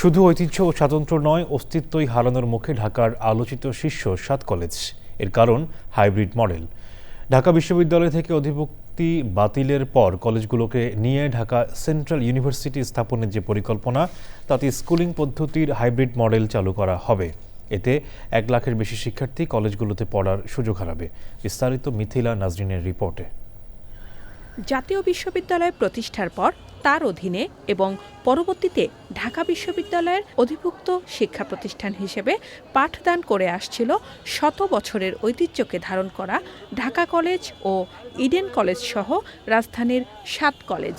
শুধু ঐতিহ্য ও স্বাতন্ত্র্য নয়, অস্তিত্বই হারানোর মুখে ঢাকার আলোচিত শীর্ষ সাত কলেজের কারণ হাইব্রিড মডেল ঢাকা বিশ্ববিদ্যালয় থেকে অধিভুক্তি বাতিলের পর কলেজগুলোকে নিয়ে ঢাকা সেন্ট্রাল ইউনিভার্সিটি স্থাপনের যে পরিকল্পনা, তাতে স্কুলিং পদ্ধতির হাইব্রিড মডেল চালু করা হবে। এতে এক লাখের বেশি শিক্ষার্থী কলেজগুলোতে পড়ার সুযোগ হারাবে। বিস্তারিত মিথিলা নাজরিনের রিপোর্টে। জাতীয় বিশ্ববিদ্যালয় প্রতিষ্ঠার পর তার অধীনে এবং পরবর্তীতে ঢাকা বিশ্ববিদ্যালয়ের অধিভুক্ত শিক্ষা প্রতিষ্ঠান হিসেবে পাঠদান করে আসছিল শত বছরের ঐতিহ্যকে ধারণ করা ঢাকা কলেজ ও ইডেন কলেজ সহ রাজধানীর সাত কলেজ।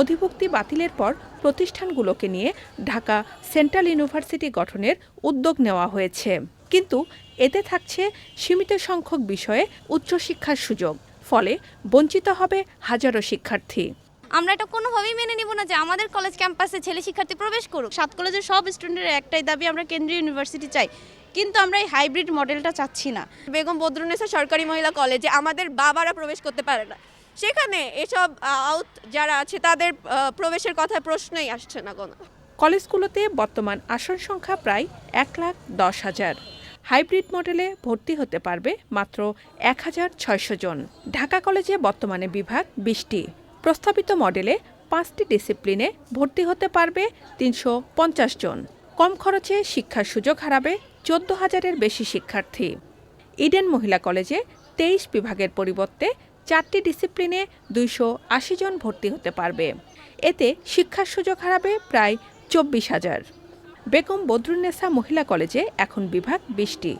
অধিভুক্তি বাতিলের পর প্রতিষ্ঠানগুলোকে নিয়ে ঢাকা সেন্ট্রাল ইউনিভার্সিটি গঠনের উদ্যোগ নেওয়া হয়েছে। কিন্তু এতে থাকছে সীমিত সংখ্যক বিষয়ে উচ্চশিক্ষার সুযোগ, ফলে বঞ্চিত হবে হাজারো শিক্ষার্থী। আমরা এটা কোনোভাবেই মেনে নিব না যে আমাদের কলেজ ক্যাম্পাসে ছেলে শিক্ষার্থী প্রবেশ করুক। সাত কলেজের সব স্টুডেন্টের একটাই দাবি আমরা কেন্দ্রীয় ইউনিভার্সিটি চাই। কিন্তু আমরা এই হাইব্রিড মডেলটা চাচ্ছি না। বেগম বদরুন্নেসা সরকারি মহিলা কলেজে আমাদের বাবারা প্রবেশ করতে পারে না। সেখানে এসব আউট যারা আছে তাদের প্রবেশের কথা প্রশ্নই আসছে না কোনো। কলেজগুলোতে বর্তমান আসন সংখ্যা প্রায় এক লাখ দশ হাজার। হাইব্রিড মডেলে ভর্তি হতে পারবে মাত্র এক হাজার ছয়শো জন। ঢাকা কলেজে বর্তমানে বিভাগ বিশটি। প্রস্তাবিত মডেলে পাঁচটি ডিসিপ্লিনে ভর্তি হতে পারবে তিনশো পঞ্চাশ জন। কম খরচে শিক্ষার সুযোগ হারাবে চোদ্দ হাজারের বেশি শিক্ষার্থী। ইডেন মহিলা কলেজে তেইশ বিভাগের পরিবর্তে চারটি ডিসিপ্লিনে দুইশো আশি জন ভর্তি হতে পারবে। এতে শিক্ষার সুযোগ হারাবে প্রায় চব্বিশ হাজার। বেগম বদরুন্নেসা মহিলা কলেজে এখন বিভাগ বিশটি।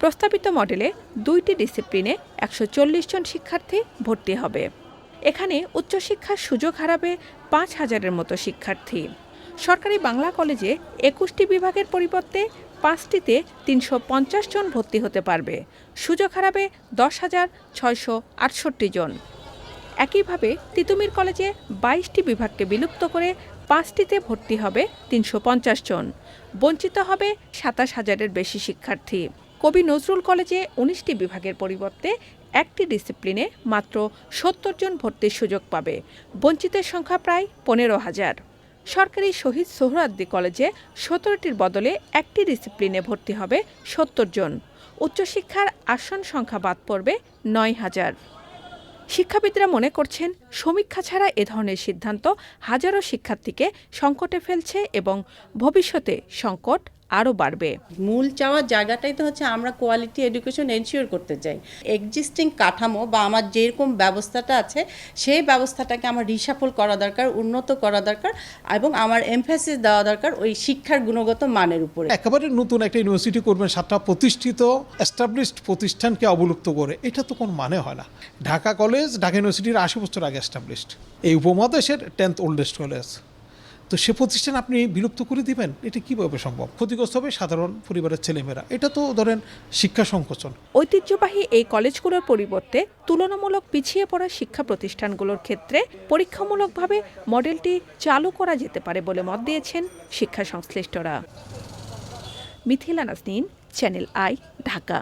প্রস্তাবিত মডেলে দুইটি ডিসিপ্লিনে একশো চল্লিশ জন শিক্ষার্থী ভর্তি হবে। এখানে উচ্চশিক্ষার সুযোগ হারাবে পাঁচ হাজারের মতো শিক্ষার্থী। সরকারি বাংলা কলেজে একুশটি বিভাগের পরিবর্তে পাঁচটিতে তিনশো পঞ্চাশ জন ভর্তি হতে পারবে। সুযোগ হারাবে দশ হাজার ছয়শো আটষট্টি জন। একইভাবে তিতুমির কলেজে বাইশটি বিভাগকে বিলুপ্ত করে পাঁচটিতে ভর্তি হবে তিনশো পঞ্চাশ জন। বঞ্চিত হবে সাতাশ হাজারের বেশি শিক্ষার্থী। কবি নজরুল কলেজে উনিশটি বিভাগের পরিবর্তে একটি ডিসিপ্লিনে মাত্র সত্তর জন ভর্তির সুযোগ পাবে। বঞ্চিতের সংখ্যা প্রায় পনেরো হাজার। সরকারি শহীদ সোহরাদ্দি কলেজে সতেরোটির বদলে একটি ডিসিপ্লিনে ভর্তি হবে সত্তর জন। উচ্চশিক্ষার আসন সংখ্যা বাদ পড়বে নয় হাজার। শিক্ষাবিদরা মনে করছেন, সমীক্ষা ছাড়া এ ধরনের সিদ্ধান্ত হাজারো শিক্ষার্থীকে সংকটে ফেলছে এবং ভবিষ্যতে সংকট আরও বাড়বে। মূল চাওয়ার জায়গাটাই তো হচ্ছে আমরা কোয়ালিটি এডুকেশন এনশিওর করতে চাই। এক্সিস্টিং কাঠামো বা আমার যেরকম ব্যবস্থাটা আছে সেই ব্যবস্থাটাকে আমার রিসাফল করা দরকার উন্নত করা দরকার এবং আমার এমফাসিস দেওয়া দরকার ওই শিক্ষার গুণগত মানের উপরে। একেবারে নতুন একটা ইউনিভার্সিটি করবেন সাতটা প্রতিষ্ঠিত এস্টাবলিশড প্রতিষ্ঠানকে অবলুপ্ত করে এটা তো কোনো মানে হয় না। ঢাকা কলেজ ঢাকা ইউনিভার্সিটির আশি বছর আগে এস্টাবলিশড এই উপমহাদেশের টেন্থ ওল্ডেস্ট কলেজ তো সে প্রতিষ্ঠান আপনি বিলুপ্ত করে দিবেন, এটা কীভাবে সম্ভব? ক্ষতিগ্রস্ত হবে সাধারণ পরিবারের ছেলেমেয়েরা। এটা তো ধরেন শিক্ষা সংকোচন। ঐতিহ্যবাহী এই কলেজগুলোর পরিবর্তে তুলনামূলক পিছিয়ে পড়া শিক্ষা প্রতিষ্ঠানগুলোর ক্ষেত্রে পরীক্ষামূলকভাবে মডেলটি চালু করা যেতে পারে বলে মত দিয়েছেন শিক্ষা সংশ্লিষ্টরা। Mithila Nasnin channel I, Dhaka.